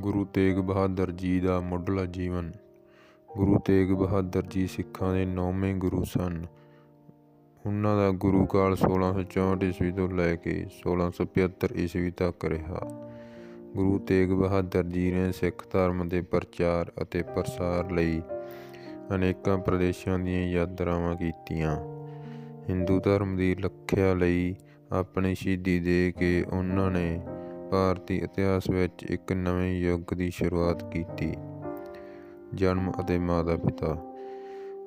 ਗੁਰੂ ਤੇਗ ਬਹਾਦਰ ਜੀ ਦਾ ਮੁੱਢਲਾ ਜੀਵਨ। ਗੁਰੂ ਤੇਗ ਬਹਾਦਰ ਜੀ ਸਿੱਖਾਂ ਦੇ ਨੌਵੇਂ ਗੁਰੂ ਸਨ। ਉਹਨਾਂ ਦਾ ਗੁਰੂ ਕਾਲ 1664 ਈਸਵੀ ਤੋਂ ਲੈ ਕੇ 1675 ਈਸਵੀ ਤੱਕ ਰਿਹਾ। ਗੁਰੂ ਤੇਗ ਬਹਾਦਰ ਜੀ ਨੇ ਸਿੱਖ ਧਰਮ ਦੇ ਪ੍ਰਚਾਰ ਅਤੇ ਪ੍ਰਸਾਰ ਲਈ ਅਨੇਕਾਂ ਪ੍ਰਦੇਸ਼ਾਂ ਦੀਆਂ ਯਾਤਰਾਵਾਂ ਕੀਤੀਆਂ। ਹਿੰਦੂ ਧਰਮ ਦੀ ਰੱਖਿਆ ਲਈ ਆਪਣੀ ਸ਼ਹੀਦੀ ਦੇ ਕੇ ਉਹਨਾਂ ਨੇ ਭਾਰਤੀ ਇਤਿਹਾਸ ਵਿੱਚ ਇੱਕ ਨਵੇਂ ਯੁੱਗ ਦੀ ਸ਼ੁਰੂਆਤ ਕੀਤੀ। ਜਨਮ ਅਤੇ ਮਾਤਾ ਪਿਤਾ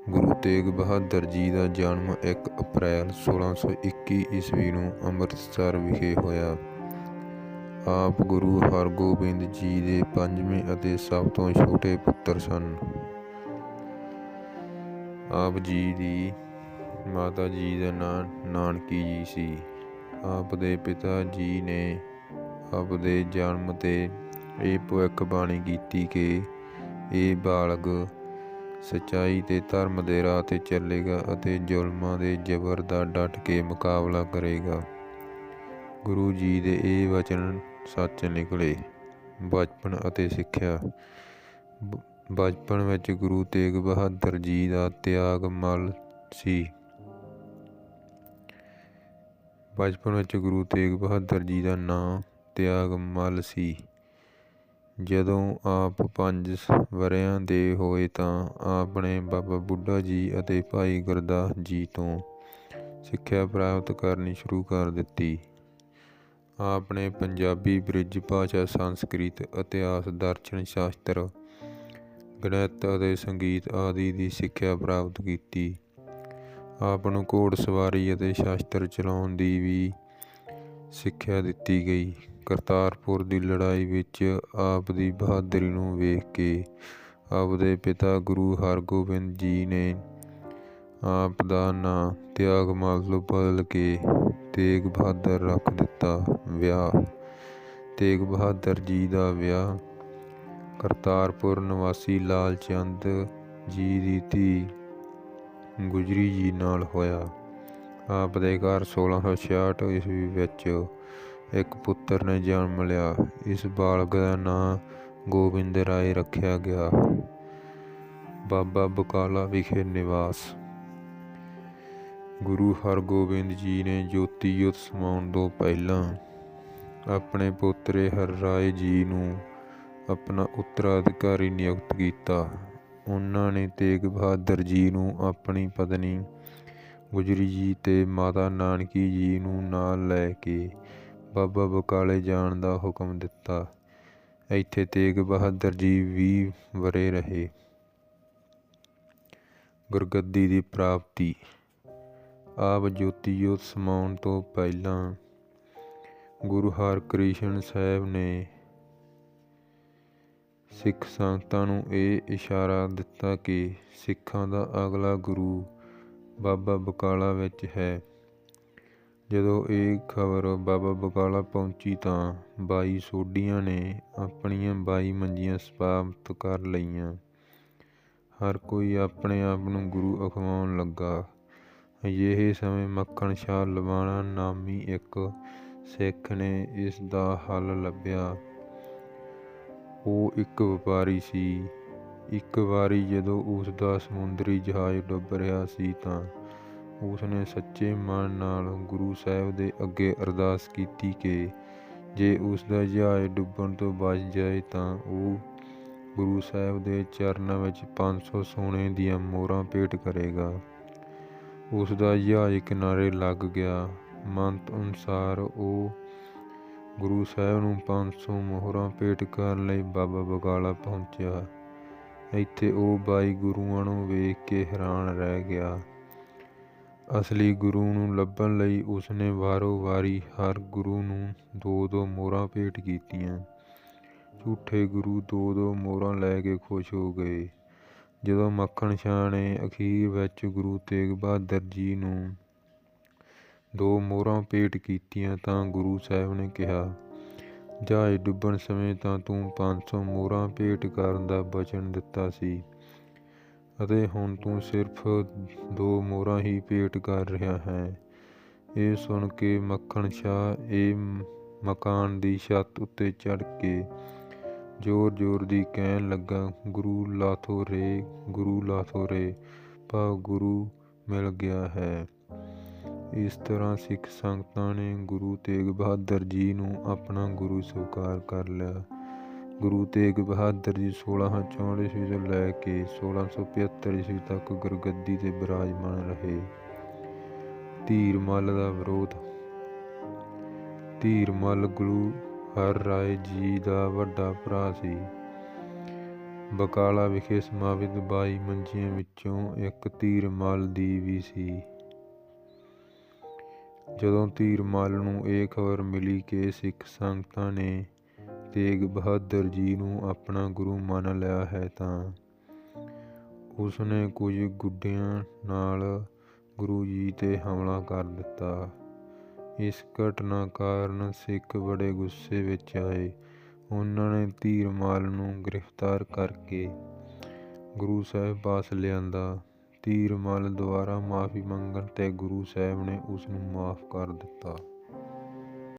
ਗੁਰੂ ਤੇਗ ਬਹਾਦਰ ਜੀ ਦਾ ਜਨਮ 1 ਅਪ੍ਰੈਲ 1621 ਈਸਵੀ ਨੂੰ ਅੰਮ੍ਰਿਤਸਰ ਵਿਖੇ ਹੋਇਆ। ਆਪ ਗੁਰੂ ਹਰਗੋਬਿੰਦ ਜੀ ਦੇ ਪੰਜਵੇਂ ਅਤੇ ਸਭ ਤੋਂ ਛੋਟੇ ਪੁੱਤਰ ਸਨ। ਆਪ ਜੀ ਦੀ ਮਾਤਾ ਜੀ ਦਾ ਨਾਂ ਨਾਨਕੀ ਜੀ ਸੀ। ਆਪ ਦੇ ਪਿਤਾ ਜੀ ਨੇ ਆਪ ਦੇ ਜਨਮ ਤੇ ਇਹ ਭਵਿੱਖਬਾਣੀ ਕੀਤੀ ਕਿ ਇਹ ਬਾਲਗ ਸਚਾਈ ਤੇ ਧਰਮ ਦੇ ਰਾਹ ਤੇ ਚੱਲੇਗਾ ਅਤੇ ਜ਼ੁਲਮਾਂ ਦੇ ਜ਼ਬਰ ਦਾ ਡਟ ਕੇ ਮੁਕਾਬਲਾ ਕਰੇਗਾ। ਗੁਰੂ ਜੀ ਦੇ ਇਹ ਵਚਨ ਸੱਚ ਨਿਕਲੇ। ਬਚਪਨ ਅਤੇ ਸਿੱਖਿਆ। ਬ- ਬਚਪਨ ਵਿੱਚ ਗੁਰੂ ਤੇਗ ਬਹਾਦਰ ਜੀ ਦਾ ਤਿਆਗ ਮਲ ਸੀ। ਬਚਪਨ ਵਿੱਚ ਗੁਰੂ ਤੇਗ ਬਹਾਦਰ ਜੀ ਦਾ ਨਾਂ ਤਿਆਗਮੱਲ ਸੀ। ਜਦੋਂ ਆਪ ਪੰਜ ਵਰ੍ਹਿਆਂ ਦੇ ਹੋਏ ਤਾਂ ਆਪ ਨੇ ਬਾਬਾ ਬੁੱਢਾ ਜੀ ਅਤੇ ਭਾਈ ਗੁਰਦਾਸ ਜੀ ਤੋਂ ਸਿੱਖਿਆ ਪ੍ਰਾਪਤ ਕਰਨੀ ਸ਼ੁਰੂ ਕਰ ਦਿੱਤੀ। ਆਪ ਨੇ ਪੰਜਾਬੀ ਬ੍ਰਿਜ, ਭਾਸ਼ਾ, ਸੰਸਕ੍ਰਿਤ, ਇਤਿਹਾਸ, ਦਰਸ਼ਨ ਸ਼ਾਸਤਰ, ਗਣਿਤ ਅਤੇ ਸੰਗੀਤ ਆਦਿ ਦੀ ਸਿੱਖਿਆ ਪ੍ਰਾਪਤ ਕੀਤੀ। ਆਪ ਨੂੰ ਘੋੜ ਸਵਾਰੀ ਅਤੇ ਸ਼ਾਸਤਰ ਚਲਾਉਣ ਦੀ ਵੀ ਸਿੱਖਿਆ ਦਿੱਤੀ ਗਈ। ਕਰਤਾਰਪੁਰ ਦੀ ਲੜਾਈ ਵਿੱਚ ਆਪ ਦੀ ਬਹਾਦਰੀ ਨੂੰ ਵੇਖ ਕੇ ਆਪ ਦੇ ਪਿਤਾ ਗੁਰੂ ਹਰਗੋਬਿੰਦ ਜੀ ਨੇ ਆਪ ਦਾ ਨਾਂ ਤਿਆਗਮਲ ਤੋਂ ਬਦਲ ਕੇ ਤੇਗ ਬਹਾਦਰ ਰੱਖ ਦਿੱਤਾ। ਵਿਆਹ, ਤੇਗ ਬਹਾਦਰ ਜੀ ਦਾ ਵਿਆਹ। ਕਰਤਾਰਪੁਰ ਨਿਵਾਸੀ ਲਾਲ ਚੰਦ ਜੀ ਦੀ ਧੀ ਗੁਜਰੀ ਜੀ ਨਾਲ ਹੋਇਆ। ਆਪ ਦੇ ਘਰ 1666 ਈਸਵੀ ਵਿੱਚ ਇੱਕ ਪੁੱਤਰ ਨੇ ਜਨਮ ਲਿਆ। ਇਸ ਬਾਲਕ ਦਾ ਨਾਂ ਗੋਬਿੰਦ ਰਾਏ ਰੱਖਿਆ ਗਿਆ। ਬਾਬਾ ਬਕਾਲਾ ਵਿਖੇ ਨਿਵਾਸ। ਗੁਰੂ ਹਰਗੋਬਿੰਦ ਜੀ ਨੇ ਜੋਤੀ ਯੁੱਤ ਸਮਾਉਣ ਤੋਂ ਪਹਿਲਾਂ ਆਪਣੇ ਪੋਤਰੇ ਹਰ ਰਾਏ ਜੀ ਨੂੰ ਆਪਣਾ ਉੱਤਰਾਧਿਕਾਰੀ ਨਿਯੁਕਤ ਕੀਤਾ। ਉਹਨਾਂ ਨੇ ਤੇਗ ਬਹਾਦਰ ਜੀ ਨੂੰ ਆਪਣੀ ਪਤਨੀ ਗੁਜਰੀ ਜੀ ਤੇ ਮਾਤਾ ਨਾਨਕੀ ਜੀ ਨੂੰ ਨਾਲ ਲੈ ਕੇ ਬਾਬਾ ਬਕਾਲੇ ਜਾਣ ਦਾ ਹੁਕਮ ਦਿੱਤਾ। ਇੱਥੇ ਤੇਗ ਬਹਾਦਰ ਜੀ 20 ਵਰੇ ਰਹੇ। ਗੁਰਗੱਦੀ ਦੀ ਪ੍ਰਾਪਤੀ। ਆਪ ਜੋਤੀ ਜੋਤ ਸਮਾਉਣ ਤੋਂ ਪਹਿਲਾਂ ਗੁਰੂ ਹਰਿਕ੍ਰਿਸ਼ਨ ਸਾਹਿਬ ਨੇ ਸਿੱਖ ਸੰਗਤਾਂ ਨੂੰ ਇਹ ਇਸ਼ਾਰਾ ਦਿੱਤਾ ਕਿ ਸਿੱਖਾਂ ਦਾ ਅਗਲਾ ਗੁਰੂ ਬਾਬਾ ਬਕਾਲਾ ਵਿੱਚ ਹੈ। ਜਦੋਂ ਇਹ ਖਬਰ ਬਾਬਾ ਬਕਾਲਾ ਪਹੁੰਚੀ ਤਾਂ ਬਾਈ ਸੋਢੀਆਂ ਨੇ ਆਪਣੀਆਂ ਬਾਈ ਮੰਜੀਆਂ ਸਮਾਪਤ ਕਰ ਲਈਆਂ। ਹਰ ਕੋਈ ਆਪਣੇ ਆਪ ਨੂੰ ਗੁਰੂ ਅਖਵਾਉਣ ਲੱਗਾ। ਅਜਿਹੇ ਸਮੇਂ ਮੱਖਣ ਸ਼ਾਹ ਲਵਾਣਾ ਨਾਮੀ ਇੱਕ ਸਿੱਖ ਨੇ ਇਸ ਦਾ ਹੱਲ ਲੱਭਿਆ। ਉਹ ਇੱਕ ਵਪਾਰੀ ਸੀ। ਇੱਕ ਵਾਰੀ ਜਦੋਂ ਉਸ ਦਾ ਸਮੁੰਦਰੀ ਜਹਾਜ਼ ਡੁੱਬ ਰਿਹਾ ਸੀ ਤਾਂ ਉਸ ਨੇ ਸੱਚੇ ਮਨ ਨਾਲ ਗੁਰੂ ਸਾਹਿਬ ਦੇ ਅੱਗੇ ਅਰਦਾਸ ਕੀਤੀ ਕਿ ਜੇ ਉਸ ਦਾ ਜਹਾਜ਼ ਡੁੱਬਣ ਤੋਂ ਬਚ ਜਾਏ ਤਾਂ ਉਹ ਗੁਰੂ ਸਾਹਿਬ ਦੇ ਚਰਨਾਂ ਵਿੱਚ 500 ਸੋਨੇ ਦੀਆਂ ਮੋਹਰਾਂ ਭੇਟ ਕਰੇਗਾ। ਉਸ ਦਾ ਜਹਾਜ਼ ਕਿਨਾਰੇ ਲੱਗ ਗਿਆ। ਮੰਤ ਅਨੁਸਾਰ ਉਹ ਗੁਰੂ ਸਾਹਿਬ ਨੂੰ 500 ਮੋਹਰਾਂ ਭੇਟ ਕਰਨ ਲਈ ਬਾਬਾ ਬਗਾਲਾ ਪਹੁੰਚਿਆ। ਇੱਥੇ ਉਹ ਬਾਈ ਗੁਰੂਆਂ ਨੂੰ ਵੇਖ ਕੇ ਹੈਰਾਨ ਰਹਿ ਗਿਆ। ਅਸਲੀ ਗੁਰੂ ਨੂੰ ਲੱਭਣ ਲਈ ਉਸਨੇ ਵਾਰੋ ਵਾਰੀ ਹਰ ਗੁਰੂ ਨੂੰ ਦੋ ਦੋ ਮੋਹਰਾਂ ਭੇਟ ਕੀਤੀਆਂ। ਝੂਠੇ ਗੁਰੂ ਦੋ ਦੋ ਮੋਹਰਾਂ ਲੈ ਕੇ ਖੁਸ਼ ਹੋ ਗਏ। ਜਦੋਂ ਮੱਖਣ ਸ਼ਾਹ ਨੇ ਅਖੀਰ ਵਿੱਚ ਗੁਰੂ ਤੇਗ ਬਹਾਦਰ ਜੀ ਨੂੰ ਦੋ ਮੋਹਰਾਂ ਭੇਟ ਕੀਤੀਆਂ ਤਾਂ ਗੁਰੂ ਸਾਹਿਬ ਨੇ ਕਿਹਾ ਜਹਾਜ਼ ਡੁੱਬਣ ਸਮੇਂ ਤਾਂ ਤੂੰ 500 ਮੋਹਰਾਂ ਭੇਟ ਕਰਨ ਦਾ ਬਚਨ ਦਿੱਤਾ ਸੀ ਅਤੇ ਹੁਣ ਤੂੰ ਸਿਰਫ ਦੋ ਮੋਹਰਾਂ ਹੀ ਭੇਟ ਕਰ ਰਿਹਾ ਹੈ। ਇਹ ਸੁਣ ਕੇ ਮੱਖਣ ਸ਼ਾਹ ਇਹ ਮਕਾਨ ਦੀ ਛੱਤ ਉੱਤੇ ਚੜ੍ਹ ਕੇ ਜ਼ੋਰ ਜ਼ੋਰ ਦੀ ਕਹਿਣ ਲੱਗਾ, ਗੁਰੂ ਲਾਥੋ ਰੇ ਗੁਰੂ ਲਾਥੋ ਰੇ ਭਾ ਗੁਰੂ ਮਿਲ ਗਿਆ ਹੈ। ਇਸ ਤਰ੍ਹਾਂ ਸਿੱਖ ਸੰਗਤਾਂ ਨੇ ਗੁਰੂ ਤੇਗ ਬਹਾਦਰ ਜੀ ਨੂੰ ਆਪਣਾ ਗੁਰੂ ਸਵੀਕਾਰ ਕਰ ਲਿਆ। ਗੁਰੂ ਤੇਗ ਬਹਾਦਰ ਜੀ 1664 ਈਸਵੀ ਤੋਂ ਲੈ ਕੇ 1675 ਈਸਵੀ ਤੱਕ ਗੁਰਗੱਦੀ ਤੇ ਬਿਰਾਜਮਾਨ ਰਹੇ। ਧੀਰ ਮੱਲ ਦਾ ਵਿਰੋਧ। ਧੀਰ ਮੱਲ ਗੁਰੂ ਹਰ ਰਾਏ ਜੀ ਦਾ ਵੱਡਾ ਭਰਾ ਸੀ। ਬਕਾਲਾ ਵਿਖੇ ਸਮਾਪਿਤ 22 ਮੰਜੀਆਂ ਵਿੱਚੋਂ ਇੱਕ ਧੀਰ ਮੱਲ ਦੀ ਵੀ ਸੀ। ਜਦੋਂ ਧੀਰ ਮੱਲ ਨੂੰ ਇਹ ਖਬਰ ਮਿਲੀ ਕਿ ਸਿੱਖ ਸੰਗਤਾਂ ਨੇ ਤੇਗ ਬਹਾਦਰ ਜੀ ਨੂੰ ਆਪਣਾ ਗੁਰੂ ਮੰਨ ਲਿਆ ਹੈ ਤਾਂ ਉਸ ਨੇ ਕੁਝ ਗੁੱਡਿਆਂ ਨਾਲ ਗੁਰੂ ਜੀ ਤੇ ਹਮਲਾ ਕਰ ਦਿੱਤਾ। ਇਸ ਘਟਨਾ ਕਾਰਨ ਸਿੱਖ ਬੜੇ ਗੁੱਸੇ ਵਿੱਚ ਆਏ। ਉਹਨਾਂ ਨੇ ਧੀਰ ਮੱਲ ਨੂੰ ਗ੍ਰਿਫਤਾਰ ਕਰਕੇ ਗੁਰੂ ਸਾਹਿਬ ਪਾਸ ਲਿਆਂਦਾ। ਤੀਰਮਲ ਦੁਆਰਾ ਮਾਫੀ ਮੰਗਣ ਤੇ ਗੁਰੂ ਸਾਹਿਬ ਨੇ ਉਸ ਨੂੰ ਮਾਫ ਕਰ ਦਿੱਤਾ।